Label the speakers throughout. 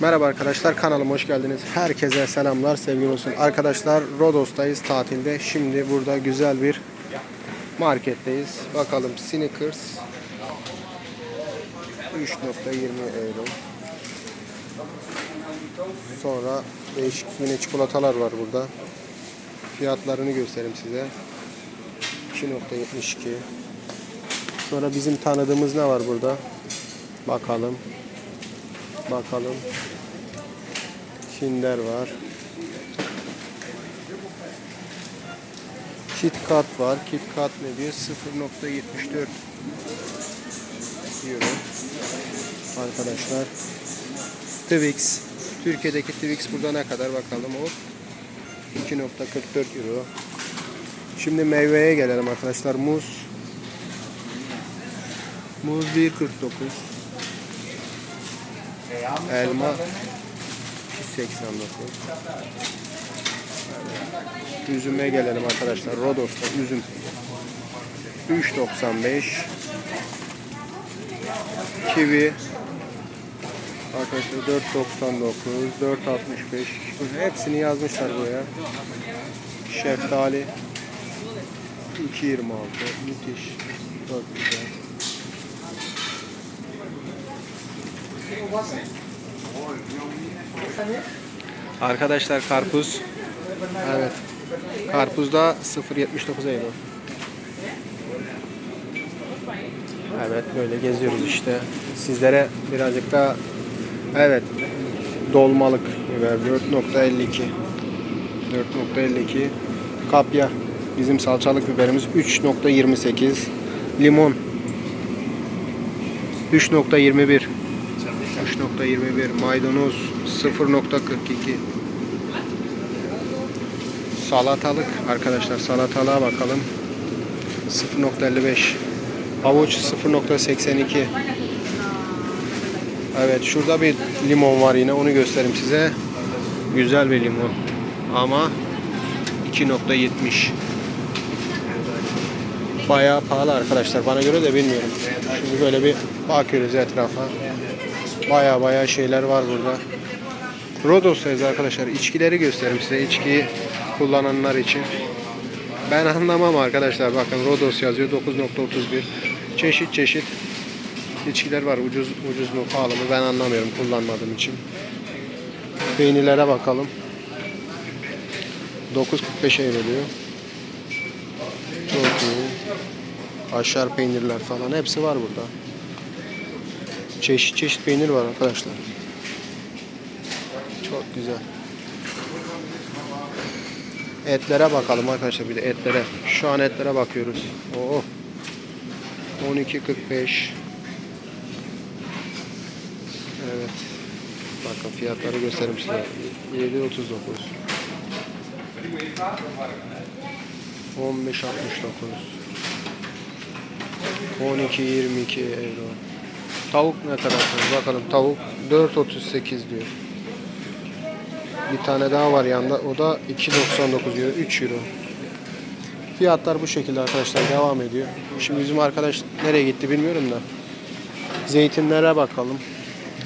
Speaker 1: Merhaba arkadaşlar kanalıma hoş geldiniz. Herkese selamlar, sevgi olsun. Arkadaşlar Rodos'tayız tatilde. Şimdi burada güzel bir marketteyiz. Bakalım Snickers 3.20 euro. Sonra değişik yine çikolatalar var burada. Fiyatlarını göstereyim size. 2.72 Sonra bizim tanıdığımız ne var burada? Bakalım. Bakalım. Kinder var. KitKat var. KitKat ne diyor? 0.74 euro. Arkadaşlar. Twix. Türkiye'deki Twix burada ne kadar bakalım o. 2.44 euro. Şimdi meyveye gelelim arkadaşlar. Muz. Muz 1.49. Elma 2.89. Üzüme gelelim arkadaşlar. Rodos'ta üzüm 3.95. Kivi Arkadaşlar 4.99, 4.65. Hepsini yazmışlar buraya. Şeftali 2.26. Müthiş. Çok güzel. Arkadaşlar karpuz. Evet. Karpuzda 0.79 euro. Evet böyle geziyoruz işte. Sizlere birazcık da evet dolmalık biber 4.52 4.52 kapya bizim salçalık biberimiz 3.28 limon 3.21 3.21 maydanoz 0.42 salatalık arkadaşlar salatalığa bakalım. 0.55 havuç 0.82 Evet şurada bir limon var yine onu göstereyim size. Güzel bir limon ama 2.70 Bayağı pahalı arkadaşlar bana göre de bilmiyorum. Şimdi böyle bir bakıyoruz etrafa Baya baya şeyler var burada. Rodos'tayız arkadaşlar. İçkileri göstereyim size. İçki kullananlar için. Ben anlamam arkadaşlar. Bakın Rodos yazıyor 9.31. Çeşit çeşit içkiler var. Ucuz ucuz mu pahalı mı ben anlamıyorum kullanmadığım için. Peynirlere bakalım. 9.45 euro diyor. Çok iyi. Aşar peynirler falan hepsi var burada. Çeşit çeşit peynir var arkadaşlar. Çok güzel. Etlere bakalım arkadaşlar bir de etlere. Şu an etlere bakıyoruz. Oo. 12.45 Evet. Bakın fiyatları göstereyim size. 7.39 15.69 12.22 euro Tavuk ne kadar? Bakalım tavuk 4.38 diyor. Bir tane daha var yanında. O da 2.99 diyor. 3 euro. Fiyatlar bu şekilde arkadaşlar devam ediyor. Şimdi bizim arkadaş nereye gitti bilmiyorum da. Zeytinlere bakalım.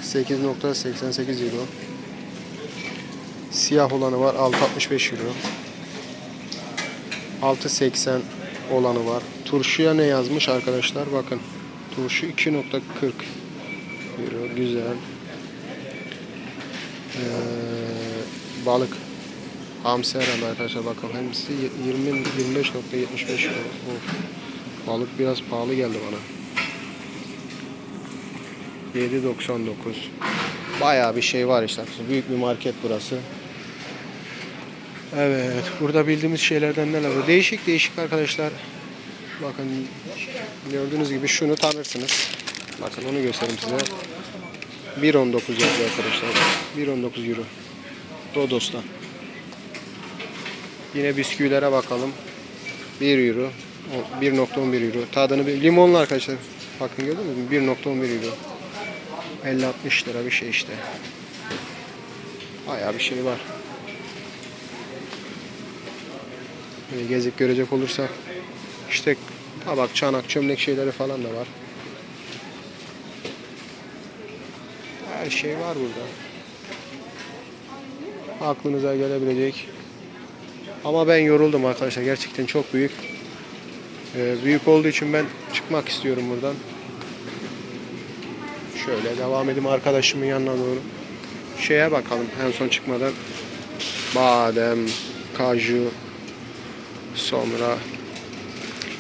Speaker 1: 8.88 euro. Siyah olanı var 6.65 euro. 6.80 olanı var. Turşuya ne yazmış arkadaşlar? Bakın. Turşu 2.40 euro. Güzel. Ee, balık. Hamsi herhalde arkadaşlar bakın. Hepsi 20 25.75 euro. Of. Balık biraz pahalı geldi bana. 7.99 Bayağı bir şey var işte. Büyük bir market burası. Evet. Burada bildiğimiz şeylerden neler var? Değişik değişik arkadaşlar. Bakın gördüğünüz gibi şunu tanırsınız. Bakın onu göstereyim size. 1.19 yazıyor arkadaşlar. 1.19 euro. Rodos'ta. Yine bisküvilere bakalım. 1 euro. O 1.11 euro. Tadını bir limonlu arkadaşlar. Bakın gördünüz mü? 1.11 euro. 50-60 lira bir şey işte. Bayağı bir şey var. Böyle gezip görecek olursak işte tabak, çanak, çömlek şeyleri falan da var. Her şey var burada. aklınıza gelebilecek. Ama ben yoruldum arkadaşlar. Gerçekten çok büyük. Ee, büyük olduğu için ben çıkmak istiyorum buradan. Şöyle devam edeyim arkadaşımın yanına doğru. Şeye bakalım en son çıkmadan. Badem, kaju, sonra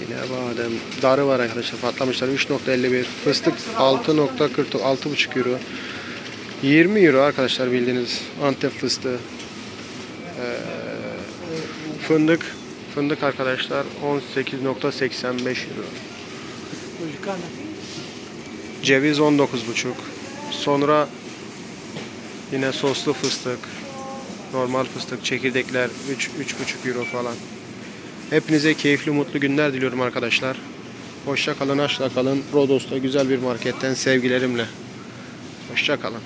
Speaker 1: yine badem, darı var arkadaşlar patlamışlar 3.51, fıstık 6.40, 6.5 euro. 20 euro arkadaşlar bildiğiniz Antep fıstığı. Ee, fındık, fındık arkadaşlar 18.85 euro. Ceviz 19.5. Sonra yine soslu fıstık, normal fıstık, çekirdekler 3 3.5 euro falan. Hepinize keyifli, mutlu günler diliyorum arkadaşlar. Hoşça kalın, aşla kalın. Rodos'ta güzel bir marketten sevgilerimle. Hoşça kalın.